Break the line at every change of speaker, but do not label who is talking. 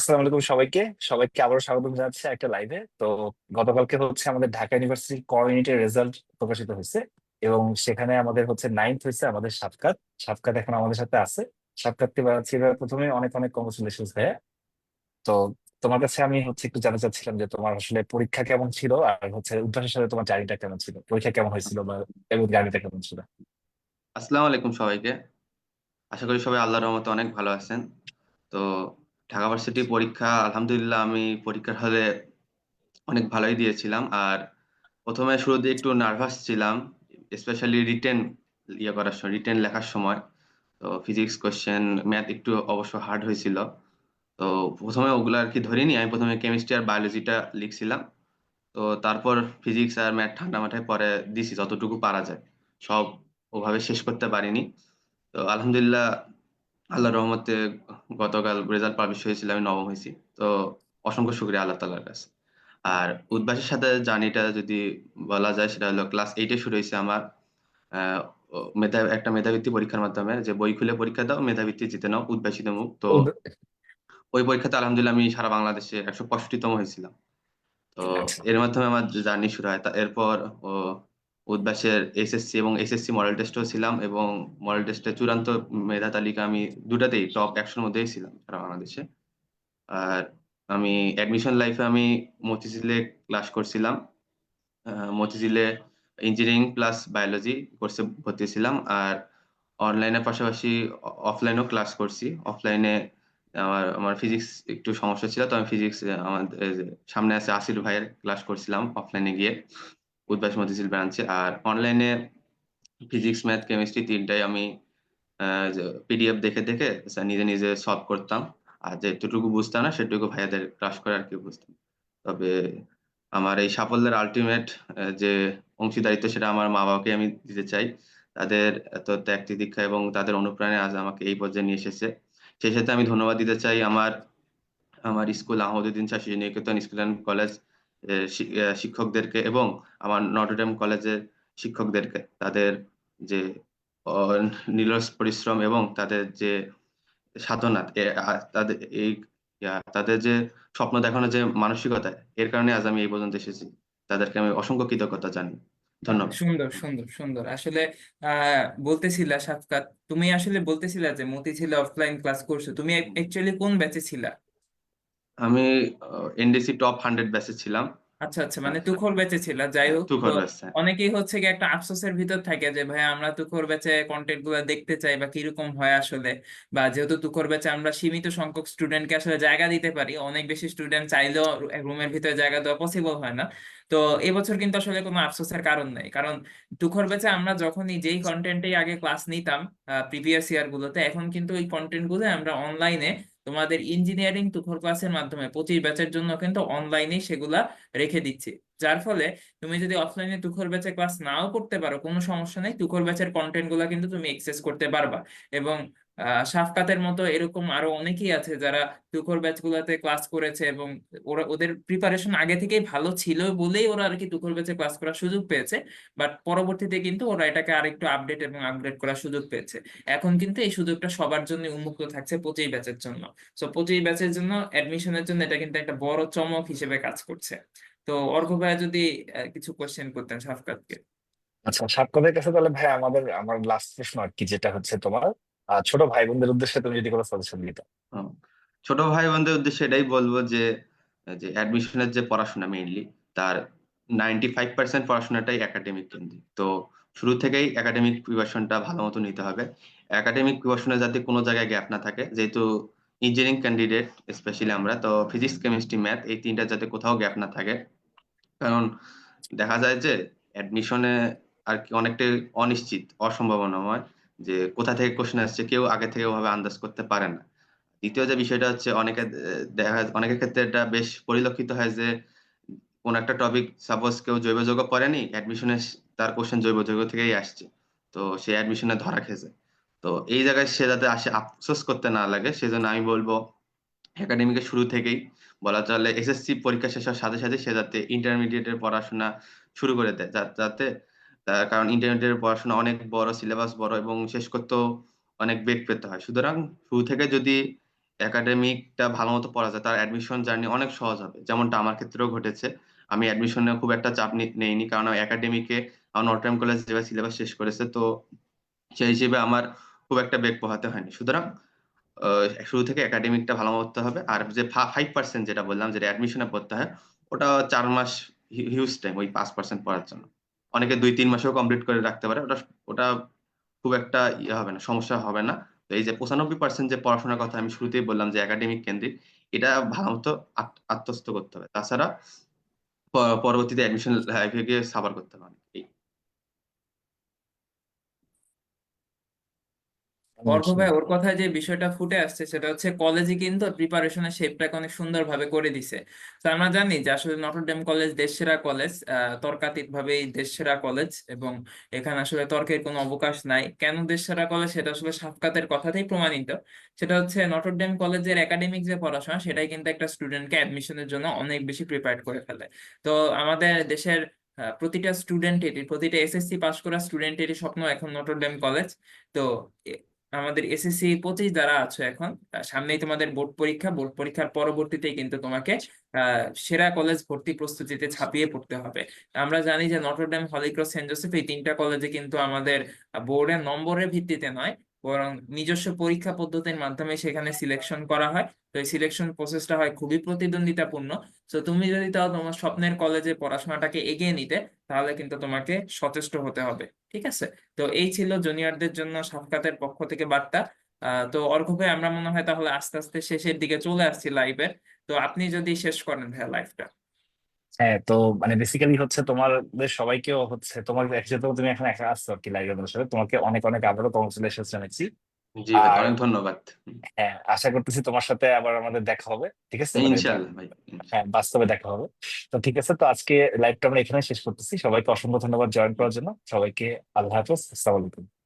আসসালামু আলাইকুম সবাইকে। সবাইকে আবারও স্বাগত জানাচ্ছি একটা লাইভে তো গতকালকে হচ্ছে আমাদের ঢাকা ইউনিভার্সিটির কোঅর্ডিনেটের রেজাল্ট প্রকাশিত হয়েছে এবং সেখানে আমাদের হচ্ছে নাইন্থ হয়েছে আমাদের সাফকাত সাফকাত এখন আমাদের সাথে আছে। ছিল প্রথমে অনেক অনেক কংগ্রেচুলেশন ভাইয়া। তো তোমার কাছে আমি হচ্ছে একটু জানতে চাচ্ছিলাম যে তোমার আসলে পরীক্ষা কেমন ছিল আর হচ্ছে উদ্ভাসের সাথে তোমার জার্নিটা কেমন ছিল? পরীক্ষা কেমন হয়েছিল বা এবং জার্নিটা কেমন ছিল?
আসসালামু আলাইকুম সবাইকে। আশা করি সবাই আল্লাহর রহমতে অনেক ভালো আছেন। তো ঢাকা ভার্সিটি পরীক্ষা, আলহামদুলিল্লাহ আমি পরীক্ষার হলে অনেক ভালোই দিয়েছিলাম। আর প্রথমে শুরুতে একটু নার্ভাস ছিলাম স্পেশালি রিটেন ইয়ে করার সময় রিটেন লেখার সময়। তো ফিজিক্স কোশ্চেন ম্যাথ একটু অবশ্য হার্ড হয়েছিল। তো প্রথমে ওগুলো আর কি ধরিনি, আমি প্রথমে কেমিস্ট্রি আর বায়োলজিটা লিখছিলাম। তো তারপর ফিজিক্স আর ম্যাথ ঠান্ডা মাথায় পরে দিছি, যতটুকু পারা যায়। সব ওভাবে শেষ করতে পারিনি। তো আলহামদুলিল্লাহ আল্লাহ রহমতে গতকাল রেজাল্ট পাবলিশ হয়েছিল আমি নবম হয়েছি। তো অসংখ্য শুক্রিয়া আল্লাহ তালার কাছে। আর উদ্ভাসের সাথে জার্নিটা যদি বলা যায় সেটা হলো ক্লাস এইটে শুরু হয়েছে আমার। মেধা একটা মেধাবৃত্তি পরীক্ষার মাধ্যমে। যে বই খুলে পরীক্ষা দাও মেধাবৃত্তি জিতে নাও উদ্বাসিত মুখ। তো ওই পরীক্ষাতে আলহামদুলিল্লাহ আমি সারা বাংলাদেশে একশো পঁয়ষট্টিতম হয়েছিলাম। তো
আচ্ছা।
এর মাধ্যমে আমার জার্নি শুরু হয়। এরপর ও উদ্ভাসের এসএসসি এবং এসএসসি মডেল টেস্টও ছিলাম এবং মডেল টেস্টে চূড়ান্ত মেধা তালিকা আমি দুটাতেই টপ একশোর মধ্যেই ছিলাম সারা বাংলাদেশে। আর আমি অ্যাডমিশন লাইফে আমি মতিঝিলে ক্লাস করছিলাম। মতিঝিলে ইঞ্জিনিয়ারিং প্লাস বায়োলজি কোর্সে ভর্তি ছিলাম আর অনলাইনের পাশাপাশি অফলাইনেও ক্লাস করছি। অফলাইনে আমার আমার ফিজিক্স একটু সমস্যা ছিল, তো আমি ফিজিক্স আমাদের সামনে আছে আসির ভাইয়ের ক্লাস করছিলাম অফলাইনে গিয়ে। উদ্ভাস মতিঝিল ব্রাঞ্চে আর অনলাইনে ফিজিক্স ম্যাথ কেমিস্ট্রি তিনটাই আমি পিডিএফ দেখে দেখে নিজে নিজে সলভ করতাম। আর যেটুকু বুঝতাম না, সেটুকু ভাইয়াদের ক্লাস করে আর কি বুঝতাম। তবে আমার এই সাফল্যের আলটিমেট যে অংশীদারিত্ব সেটা আমার মা বাবাকে আমি দিতে চাই। তাদের এত ত্যাগ দীক্ষা এবং তাদের অনুপ্রাণে আজ আমাকে এই পর্যায়ে নিয়ে এসেছে। সেই সাথে আমি ধন্যবাদ দিতে চাই আমার আমার স্কুল আহমদুদ্দিন শাহ শিশু নিকেতন স্কুল অ্যান্ড কলেজ শিক্ষকদেরকে এবং আমার নটরডেম কলেজের শিক্ষকদেরকে। তাদের যে নিরস পরিশ্রম এবং তাদের যে সাধনা তাদের এই তাদের যে স্বপ্ন দেখানোর যে মানসিকতা, এর কারণে আজ আমি এই পর্যন্ত এসেছি। তাদেরকে আমি অসংখ্য কৃতজ্ঞতা জানি। ধন্যবাদ।
সুন্দর সুন্দর সুন্দর। আসলে আহ বলতেছিলা সাফকাত তুমি আসলে বলতেছিলা যে মতি ছিল অফলাইন ক্লাস করছ। তুমি অ্যাকচুয়ালি কোন ব্যাচে ছিলা?
আমি এনডিসি টপ হান্ড্রেড ব্যাচে ছিলাম।
আচ্ছা আচ্ছা মানে তুখোর ব্যাচে ছিল যাই হোক।
তুখোর ব্যাচ
অনেকেই হচ্ছে কি একটা আফসোসের ভিতর থাকে যে ভাই আমরা তুখোর ব্যাচে কন্টেন্টগুলো দেখতে চাই বা কীরকম হয় আসলে? বা যেহেতু তুখোর ব্যাচে আমরা সীমিত সংখ্যক স্টুডেন্টকে আসলে জায়গা দিতে পারি অনেক বেশি স্টুডেন্ট চাইলেও রুমের ভিতরে জায়গা দেওয়া পসিবল হয় না। তো এবছর কিন্তু আসলে কোনো আফসোসের কারণ নেই। কারণ তুখর ব্যাচে আমরা যখনই যেই কন্টেন্টেই আগে ক্লাস নিতাম প্রিভিয়াস ইয়ার গুলোতে এখন কিন্তু ওই কন্টেন্টগুলো আমরা অনলাইনে তোমাদের ইঞ্জিনিয়ারিং তুখর ক্লাসের মাধ্যমে পঁচিশ ব্যাচের জন্য কিন্তু অনলাইনে সেগুলা রেখে দিচ্ছে। যার ফলে তুমি যদি অফলাইনে তুখর ব্যাচে ক্লাস নাও করতে পারো, কোনো সমস্যা নেই। তুখর ব্যাচের কন্টেন্টগুলা কিন্তু তুমি এক্সেস করতে পারবা। এবং সাফকাতের মতো এরকম আরও অনেকেই আছে যারা তুখর ব্যাচ গুলাতে ক্লাস করেছে এবং ওরা, ওদের প্রিপারেশন আগে থেকেই ভালো ছিল বলেই ওরা আর কি তুখর ব্যাচে ক্লাস করার সুযোগ পেয়েছে। বাট পরবর্তীতে কিন্তু ওরা এটাকে আরেকটু আপডেট এবং আপগ্রেড করার সুযোগ পেয়েছে। এখন কিন্তু এই সুযোগটা সবার জন্য উন্মুক্ত থাকছে পঁচিশ ব্যাচের জন্য। সো পঁচিশ ব্যাচের জন্য অ্যাডমিশনের জন্য এটা কিন্তু একটা বড় চমক হিসেবে কাজ করছে। তো অর্ঘ ভাইয়া যদি কিছু কোয়েশ্চেন করতেন সাফকাতকে।
আচ্ছা সাক্ষরের কাছে তাহলে ভাই আমাদের, আমার লাস্ট প্রশ্ন আর কি, যেটা হচ্ছে তোমার ছোট ভাই বোনদের উদ্দেশ্যে তুমি যদি কোনো সাজেশন দিতে।
ছোট ভাই বোনদের উদ্দেশ্যে এটাই বলব যে যে অ্যাডমিশনের যে পড়াশোনা মেইনলি তার নাইনটি ফাইভ পার্সেন্ট পড়াশোনাটাই একাডেমিক কেন্দ্রিক। তো শুরু থেকেই একাডেমিক প্রিপারেশনটা ভালো মতো নিতে হবে। একাডেমিক প্রিপারেশনে যাতে কোনো জায়গায় গ্যাপ না থাকে, যেহেতু ইঞ্জিনিয়ারিং ক্যান্ডিডেট স্পেশালি আমরা, তো ফিজিক্স কেমিস্ট্রি ম্যাথ এই তিনটা যাতে কোথাও গ্যাপ না থাকে। কারণ দেখা যায় যে অ্যাডমিশনে আর কি অনেকটাই অনিশ্চিত, অসম্ভাবনাময়। যে কোথা থেকে কোশ্চেন আসছে কেউ আগে থেকে ওভাবে আন্দাজ করতে পারে না। দ্বিতীয় যে বিষয়টা হচ্ছে, অনেকে দেখা অনেকের ক্ষেত্রে এটা বেশ পরিলক্ষিত হয় যে কোন একটা টপিক সাপোজ কেউ জৈব যৌগ পড়েনি অ্যাডমিশনে তার কোশ্চেন জৈব যৌগ থেকেই আসছে। তো সে অ্যাডমিশনে ধরা খেয়েছে। তো এই জায়গায় সে যাতে আসে আফসোস করতে না লাগে, সেজন্য আমি বলব একাডেমিকের শুরু থেকেই বলা চলে এসএসসি পরীক্ষা শেষ হওয়ার সাথে সাথে সে যাতে ইন্টারমিডিয়েটের পড়াশোনা শুরু করে দেয়। যাতে কারণ ইন্টারমিডিয়েটের পড়াশোনা অনেক বড় সিলেবাস বড় এবং শেষ করতেও অনেক বেগ পেতে হয়। সুতরাং শুরু থেকে যদি একাডেমিকটা ভালো মতো পড়া যায়, তার অ্যাডমিশন জার্নি অনেক সহজ হবে। যেমনটা আমার ক্ষেত্রেও ঘটেছে। আমি অ্যাডমিশনে খুব একটা চাপ নেইনি কারণ একাডেমিকে নটরডেম কলেজ যেভাবে সিলেবাস শেষ করেছে, তো সেই হিসেবে আমার খুব একটা বেগ পোহাতে হয়নি। সুতরাং শুরু থেকে একাডেমিকটা ভালো পড়তে হবে। আর যে ফাইভ পার্সেন্ট যেটা বললাম, যেটা অ্যাডমিশনে পড়তে হয়, ওটা চার মাস হিউজ টাইম ওই পাঁচ পার্সেন্ট পড়ার জন্য। অনেকে দুই, তিন মাসেও কমপ্লিট করে রাখতে পারে। ওটা ওটা খুব একটা ইয়ে হবে না, সমস্যা হবে না। তো এই যে পঁচানব্বই পার্সেন্ট যে পড়াশোনার কথা আমি শুরুতেই বললাম যে একাডেমিক কেন্দ্রিক, এটা ভালো মতো আত- আত্মস্থ করতে হবে। তাছাড়া পরবর্তীতে অ্যাডমিশন লাইফে গিয়ে সাবার করতে হবে
অর্ক ভাই ওর কথায় যে বিষয়টা ফুটে আসছে সেটা হচ্ছে কলেজে কিন্তু প্রিপারেশনের শেপটাকে অনেক সুন্দরভাবে করে দিছে। তো আমরা জানি যে আসলে নটরডেম কলেজ দেশসেরা কলেজ আহ তর্কাতীত ভাবেই দেশসেরা কলেজ এবং এখানে আসলে তর্কের কোনো অবকাশ নাই। কেন দেশসেরা কলেজ সেটা আসলে সাফকাতের কথাতেই প্রমাণিত। সেটা হচ্ছে নটরডেম কলেজের একাডেমিক যে পড়াশোনা, সেটাই কিন্তু একটা স্টুডেন্টকে অ্যাডমিশনের জন্য অনেক বেশি প্রিপেয়ার করে ফেলে। তো আমাদের দেশের প্রতিটা স্টুডেন্টেরই প্রতিটা এসএসসি পাস করা স্টুডেন্টেরই স্বপ্ন এখন নটরডেম কলেজ তো আমাদের এসএসসি পঁচিশ দ্বারা আছো এখন। সামনেই তোমাদের বোর্ড পরীক্ষা। বোর্ড পরীক্ষার পরবর্তীতে কিন্তু তোমাকে সেরা কলেজ ভর্তি প্রস্তুতিতে ছাপিয়ে পড়তে হবে। আমরা জানি যে নটরডেম হলিক্রস সেন্ট জোসেফ এই তিনটা কলেজে কিন্তু আমাদের বোর্ডের নম্বরের ভিত্তিতে নয়, বরং নিজস্ব পরীক্ষা পদ্ধতির মাধ্যমে সেখানে সিলেকশন করা হয়। তো এই সিলেকশন প্রসেসটা হয় খুবই প্রতিদ্বন্দ্বিতাপূর্ণ। তো তুমি যদি তাও তোমার স্বপ্নের কলেজে পড়াশোনাটাকে এগিয়ে নিতে, তাহলে কিন্তু তোমাকে সচেষ্ট হতে হবে, ঠিক আছে? তো এই ছিল জুনিয়রদের জন্য সাফকাতের পক্ষ থেকে বার্তা। তো অর্ক ভাই আমরা মনে হয় তাহলে আস্তে আস্তে শেষের দিকে চলে আসছি লাইভের তো আপনি যদি শেষ করেন ভাইয়া লাইভটা
হ্যাঁ তো মানে বেসিক্যালি হচ্ছে তোমাদের সবাইকেও হচ্ছে তোমার তুমি এখন একা আসছো আর কি লাইভে আমাদের সাথে। তোমাকে অনেক অনেক আবারও কংগ্রেচুলেশন জানাচ্ছি।
জি ভাই
আর
অনেক ধন্যবাদ।
হ্যাঁ আশা করতেছি তোমার সাথে আবার আমাদের দেখা হবে ঠিক আছে? মানে
ইনশাআল্লাহ ভাই
হ্যাঁ বাস্তবে দেখা হবে। তো ঠিক আছে তো আজকে লাইভটা আমরা এখানে শেষ করতেছি। সবাইকে অসংখ্য ধন্যবাদ জয়েন করার জন্য। সবাইকে আল্লাহ হাফেজ আসসালামু আলাইকুম।